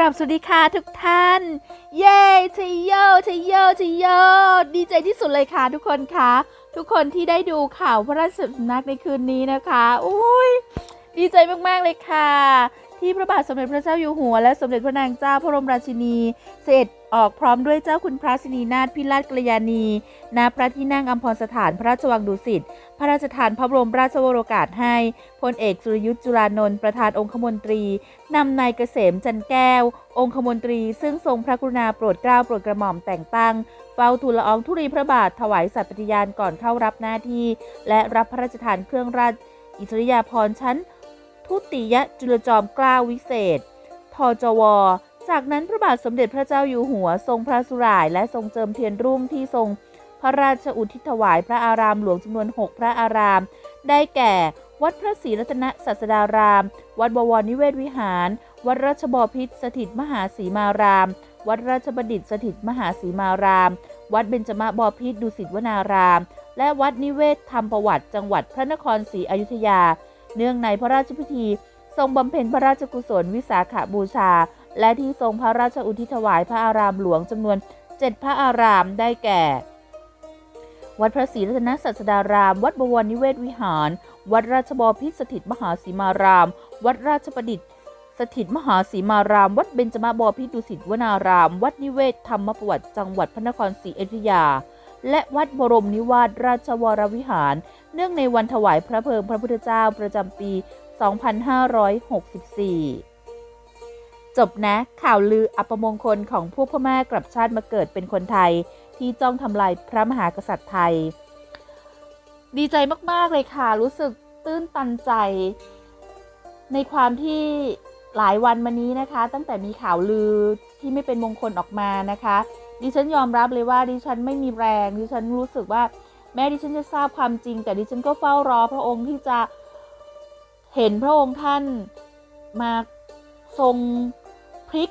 กลับสวัสดีค่ะทุกท่าน เย้ชัยโยชัยโยชัยโยดีใจที่สุดเลยค่ะทุกคนคะทุกคนที่ได้ดูข่าวพระราชสำนักในคืนนี้นะคะ อุ้ยดีใจมาก ๆ เลยค่ะ ที่พระบาทสมเด็จพระเจ้าอยู่หัว และสมเด็จพระนางเจ้าพระบรมราชินี เสด็จออกพร้อมด้วยเจ้าคุณพระสินีนาถพิราชกัลยาณี ณ พระที่นั่งอัมพรสถานพระราชวังดุสิต พระราชทานพระบรมราชวโรกาสให้ พลเอกสุรยุทธ์จุลานนท์ประธานองคมนตรี นำนายเกษมจันแก้ว องคมนตรี ซึ่งทรงพระกรุณาโปรดเกล้าโปรดกระหม่อมแต่งตั้ง เฝ้าทูลละอองธุรีพระบาทถวายสัตย์ปฏิญาณก่อนเข้ารับหน้าที่ และรับพระราชทานเครื่องราชอิสริยาภรณ์ชั้น ทุติยจุลจอมเกล้าวิเศษ ทจว จากนั้นพระบาทสมเด็จพระเจ้าอยู่หัวทรงพระสุรายและทรงเจิมเทียนรุ่งที่ทรงพระราชอุทิศถวายพระอารามหลวงจำนวน 6 พระอาราม ได้แก่ วัดพระศรีรัตนศาสดาราม วัดบวรนิเวศวิหาร วัดราชบพิตรสถิตมหาสีมาราม วัดราชบดิตสถิตมหาสีมาราม วัดเบญจมบพิตรดุสิตวนาราม และวัดนิเวศธรรมประวัติจังหวัดพระนครศรีอยุธยา เนื่องในพระราชพิธี ทรงบำเพ็ญพระราชกุศลวิสาขบูชา และที่ทรงพระราชอุทิศถวายพระอารามหลวงจำนวน7พระอารามได้แก่ วัดพระศรีรัตนศาสดาราม วัดบวรนิเวศวิหาร วัดราชบพิตรสถิตมหาสีมาราม วัดราชประดิษฐ์สถิตมหาสีมาราม วัดเบญจมาบพิตรดุสิตวนาราม วัดนิเวศธรรมประวัติจังหวัดพระนครศรีอยุธยา และวัดบรมนิวาสราชวรวิหาร เนื่องในวันถวายพระเพลิงพระพุทธเจ้าประจำปี 2564 จบนะ ข่าวลืออัปมงคลของพวกพม่ากลับชาติมาเกิดเป็นคนไทย ที่จ้องทำลายพระมหากษัตริย์ไทย ดีใจมาก ๆ เลยค่ะ รู้สึกตื้นตันใจ ในความที่หลายวันมานี้นะคะ ตั้งแต่มีข่าวลือที่ไม่เป็นมงคลออกมานะคะ ดิฉันยอมรับเลยว่าดิฉันไม่มีแรง ดิฉันรู้สึกว่า แม้ดิฉันจะทราบความจริง แต่ดิฉันก็เฝ้ารอพระองค์ที่จะเห็นพระองค์ท่านมาทรงพลิก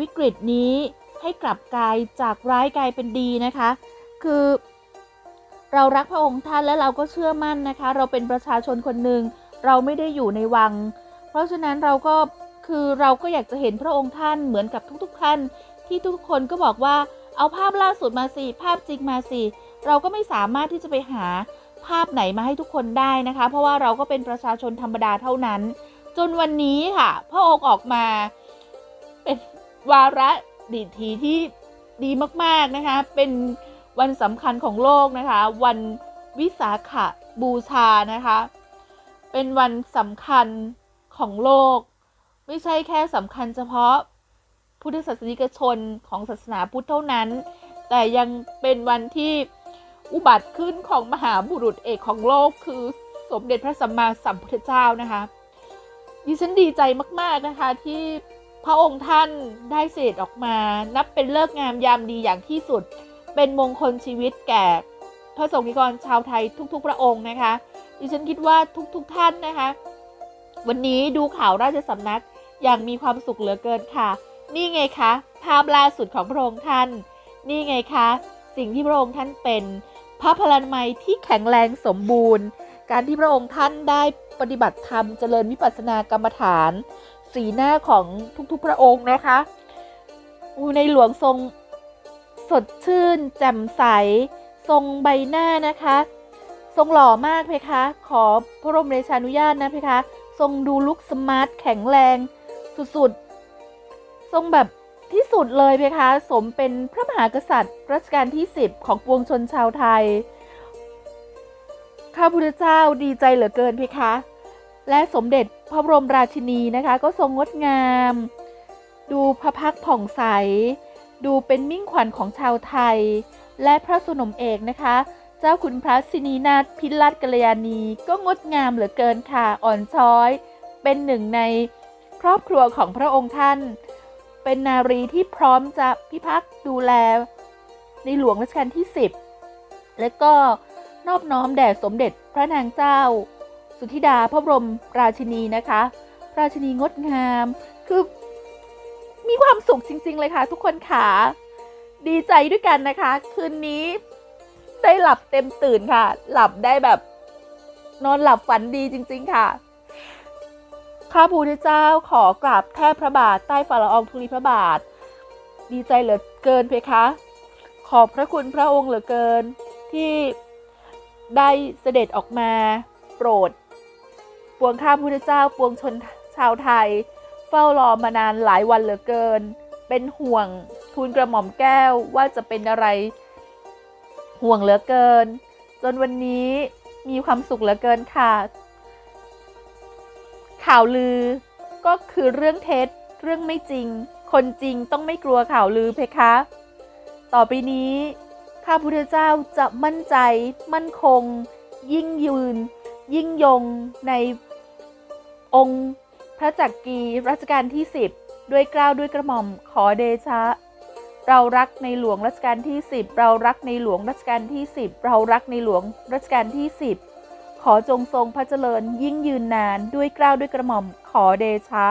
วิกฤตนี้ให้กลับกลายจากร้ายกลายเป็นดีนะคะ คือเรารักพระองค์ท่านและเราก็เชื่อมั่นนะคะ เราเป็นประชาชนคนหนึ่งเราไม่ได้อยู่ในวัง เพราะฉะนั้นเราก็คือเราก็อยากจะเห็นพระองค์ท่านเหมือนกับทุกๆท่าน ที่ทุกคนก็บอกว่าเอาภาพล่าสุดมาสิภาพจริงมาสิเราก็ไม่สามารถที่จะไปหาภาพไหนมาให้ทุกคนได้นะคะ เพราะว่าเราก็เป็นประชาชนธรรมดาเท่านั้น จนวันนี้ค่ะพระองค์ออกมาเป็นวาระดีทีที่ดีมากๆนะคะ เป็นวันสำคัญของโลกนะคะ วันวิสาขบูชานะคะ เป็นวันสำคัญของโลก ไม่ใช่แค่สำคัญเฉพาะ พุทธศาสนิกชนของศาสนาพุทธเท่านั้น แต่ยังเป็นวันที่อุบัติขึ้นของมหาบุรุษเอกของโลกคือสมเด็จพระสัมมาสัมพุทธเจ้านะคะ ดิฉันดีใจมาก ๆนะคะที่พระองค์ท่านได้เสด็จออกมา นับเป็นเลิกงามยามดีอย่างที่สุด เป็นมงคลชีวิตแก่พระสงฆ์นิกรชาวไทยทุกๆ พระองค์นะคะ ดิฉันคิดว่าทุกๆท่านนะคะ วันนี้ดูข่าวราชสำนักอย่างมีความสุขเหลือเกินค่ะ นี่ไงคะ ภาพล่าสุดของพระองค์ท่าน นี่ไงคะ สิ่งที่พระองค์ท่านเป็น พระพลานามัยที่แข็งแรงสมบูรณ์ การที่พระองค์ท่านได้ปฏิบัติธรรมเจริญวิปัสสนากรรมฐาน สีหน้าของทุกๆพระองค์นะคะอูในหลวงทรงสดชื่น แจ่มใส ทรงใบหน้านะคะ ทรงหล่อมากเพคะ ขอพระบรมเดชานุญาตนะเพคะ ทรงดูลุกสมาร์ทแข็งแรง สุดๆ ทรงแบบที่สุดเลยเพคะสมเป็นพระมหากษัตริย์รัชกาลที่ 10 ของปวงชนชาวไทย ข้าพุทธเจ้าดีใจเหลือเกินเพคะ และสมเด็จพระบรมราชินีนะคะ ก็ทรงงดงาม ดูพระพักผ่องใส ดูเป็นมิ่งขวัญของชาวไทย และพระสนมเอกนะคะ เจ้าคุณพระสินีนาถพิรัตกัลยาณีก็งดงามเหลือเกินค่ะอ่อนช้อย เป็นหนึ่งในครอบครัวของพระองค์ท่าน เป็นนารีที่พร้อมจะพิพักษ์ดูแล ในหลวงรัชกาลที่ 10 และก็นอบน้อมแด่สมเด็จพระนางเจ้า สุธิดาพระบรมราชินีนะคะ ราชินีงดงามคือ มีความสุขจริง ๆ เลยค่ะ ทุกคนค่ะดีใจด้วยกันนะคะ คืนนี้ได้หลับเต็มตื่นค่ะ หลับได้แบบ นอนหลับฝันดีจริง ๆ ค่ะ ข้าพุทธเจ้าขอกราบแทบพระบาทใต้ฝ่าละอองธุลีพระบาท ดีใจเหลือเกินเพคะ ขอบพระคุณพระองค์เหลือเกินที่ได้เสด็จออกมาโปรด ปวงข้าพุทธเจ้าปวงชนชาวไทย เฝ้ารอมานานหลายวันเหลือเกิน เป็นห่วงทูลกระหม่อมแก้วว่าจะเป็นอะไร ห่วงเหลือเกิน จนวันนี้มีความสุขเหลือเกินค่ะ ข่าวลือ ก็คือเรื่องเท็จ เรื่องไม่จริง คนจริงต้องไม่กลัวข่าวลือเพคะ ต่อไปนี้ข้าพุทธเจ้าจะมั่นใจ มั่นคง ยิ่งยืน ยิ่งยงในองค์พระจักรีรัชกาลที่10ด้วยกล้าวด้วยกระหม่อมขอเดชะ เรารักในหลวงรัชกาลที่10เรารักในหลวงรัชกาลที่10เรารักในหลวงรัชกาลที่10 ขอจงทรงพระเจริญยิ่งยืนนานด้วยกล้าวด้วยกระหม่อมขอเดชะ